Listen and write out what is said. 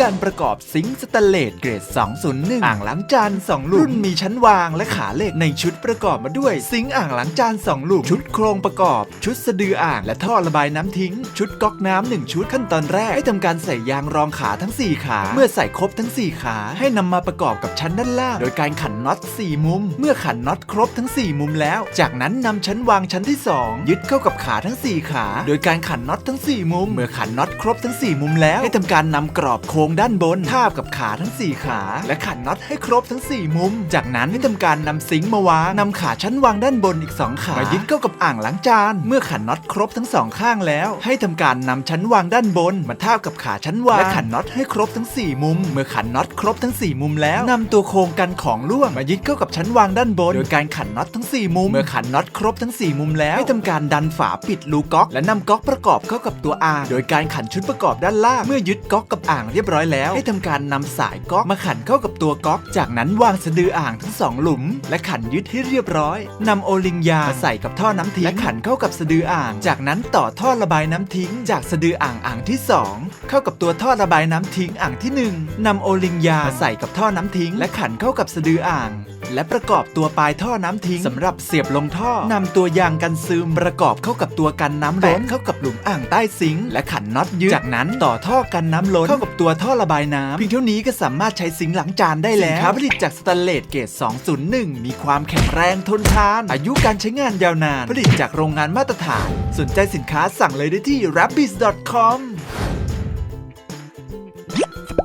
การประกอบซิงค์สแตนเลสเกรด 201 อ่างล้างจาน 2 หลุมรุ่นมีชั้นวางและขาเหล็กในชุดประกอบมาด้วย ซิงค์อ่างล้างจาน 2 หลุม ชุดโครงประกอบ ชุดสะดืออ่างและท่อระบายน้ำทิ้ง ชุดก๊อกน้ำหนึ่งชุดขั้นตอนแรก ให้ทำการใส่ยางรองขาทั้ง 4 ขา เมื่อใส่ครบทั้ง 4 ขา ให้นำมาประกอบกับชั้นด้านล่าง โดยการขันน็อต 4 มุม เมื่อขันน็อตครบทั้ง 4 มุมแล้ว จากนั้นนำชั้นวางชั้นที่ 2 ยึดเข้ากับขาทั้ง 4 ขา โดยการขันน็อตทั้ง 4 มุม เมื่อขันน็อตครบทั้ง 4 มุมแล้ว ให้ทำการนำกรอบโค้งด้านบนทาบกับขาทั้ง 4 ขา และขันน็อตให้ครบทั้ง 4 มุม จากนั้นให้ทำการนำซิงค์มาวางนำขาชั้นวางด้านบนอีก 2 ขามายึดเข้ากับอ่างล้างจาน เมื่อขันน็อตครบทั้งสองข้างแล้ว ให้ทำการนำชั้นวางด้านบนมาทาบกับขาชั้นวางและขันน็อตให้ครบทั้ง 4 มุม เมื่อขันน็อตครบทั้ง 4 มุมแล้วนำตัวโครงกันของร่วงมายึดเข้ากับชั้นวางด้านบน โดยการขันน็อตทั้ง 4 มุม เมื่อขันน็อตครบทั้ง 4 มุมแล้วให้ทำการดันฝาปิดรูก๊อก และนำก๊อกประกอบเข้ากับตัวอ่าง โดยการขันชุดประกอบด้านล่าง เมื่อยึดก๊อกกับอ่างเรียบร้อยแล้ว ให้ทำการนำสายก๊อกมาขันเข้ากับตัวก๊อก จากนั้นวางสะดืออ่างทั้งสองหลุม และขันยึดให้เรียบร้อยนำโอลิงยาใส่กับท่อน้ำทิ้งและขันเข้ากับสะดืออ่าง จากนั้นต่อท่อระบายน้ำทิ้ง จากสะดืออ่างอ่างที่สองเข้ากับตัวท่อระบายน้ำทิ้งอ่างที่หนึ่งนำโอลิงยาใส่กับท่อน้ำทิ้ง และขันเข้ากับสะดืออ่าง และประกอบตัวปลายท่อน้ำทิ้งสำหรับเสียบลงท่อนำตัวยางกันซึมประกอบเข้ากับตัวกันน้ำล้นเข้ากับหลุมอ่างใต้ซิงและขันน็อตยึดจากนั้นต่อท่อกันน้ำล้นเข้ากับตัวท่อระบายน้ำเพียงเท่านี้ก็สามารถใช้สิงหลังจานได้แล้วสินค้าผลิตจากสแตนเลสเกรด201 มีความแข็งแรงทนทาน อายุการใช้งานยาวนาน ผลิตจากโรงงานมาตรฐาน สนใจสินค้าสั่งเลยได้ที่ rabbis.com